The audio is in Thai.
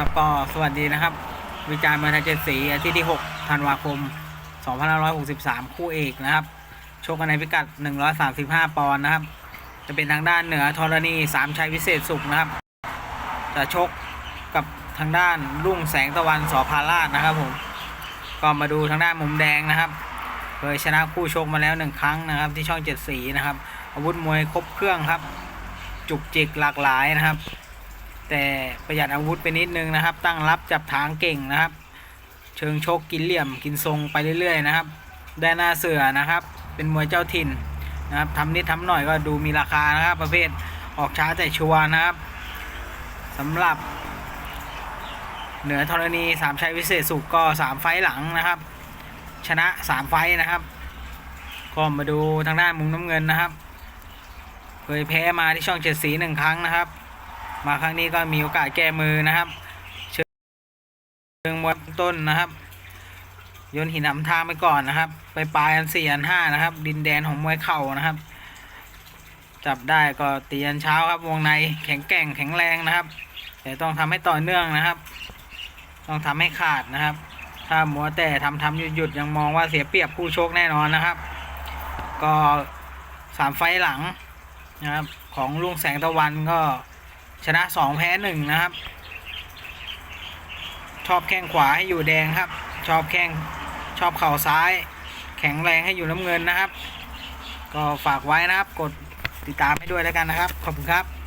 ครับก็สวัสดีนะครับ วิจารณ์มวยไทยเจ็ดสีอาทิตย์ที่6ธันวาคม 2563 คู่เอกนะครับชกกันในพิกัด 135 ปอนด์นะครับ จะเป็นทางด้านเหนือธรณีสามชัยวิเศษสุขนะครับ จะชกกับทางด้านรุ่งแสงตะวันสอพาราชนะครับผมก็มาดูทางด้านมุมแดงนะครับเคยชนะคู่ชกมาแล้วหนึ่งครั้งนะครับ ที่ช่องเจ็ดสีนะครับ อาวุธมวยครบเครื่องครับ จุกจิกหลากหลายนะครับ แต่ประหยัดอาวุธไปนิดนึงนะครับ ตั้งรับจับทางเก่งนะครับ เชิงชกกินเหลี่ยมกินทรงไปเรื่อย ๆ นะครับได้หน้าเสือนะครับ เป็นมวยเจ้าถิ่นนะครับทำนิดทำหน่อยก็ดูมีราคานะครับ ประเภทออกช้าแต่ชัวนะครับสำหรับ เหนือธรณีสามชัยวิเศษสุขก็สามไฟหลังนะครับ ชนะสามไฟนะครับก็มาดูทางด้านมุมน้ำเงินนะครับ เคยแพ้มาที่ช่องเจ็ดสีหนึ่งครั้งนะครับ มาครั้งนี้ก็มีโอกาสแก้มือนะครับ เชิงมวยต้นนะครับโยนหินนำทางไปก่อนนะครับ ไปปลายอันสี่อันห้านะครับ ดินแดนของมวยเข่านะครับ จับได้ก็ตีอันเช้าครับ วงในแข็งแกร่งแข็งแรงนะครับ แต่ต้องทำให้ต่อเนื่องนะครับ ต้องทำให้ขาดนะครับ ถ้ามัวแต่ทำทำหยุดหยุดยังมองว่าเสียเปรียบคู่ชกแน่นอนนะครับ ก็สามไฟหลังนะครับ ของลุงแสงตะวันก็ ชนะสองแพ้หนึ่งนะครับ ชอบแข้งขวาให้อยู่แดงครับ ชอบแข้งชอบเข่าซ้าย แข็งแรงให้อยู่น้ำเงินนะครับ ก็ฝากไว้นะครับ กดติดตามให้ด้วยแล้วกันนะครับ ขอบคุณครับ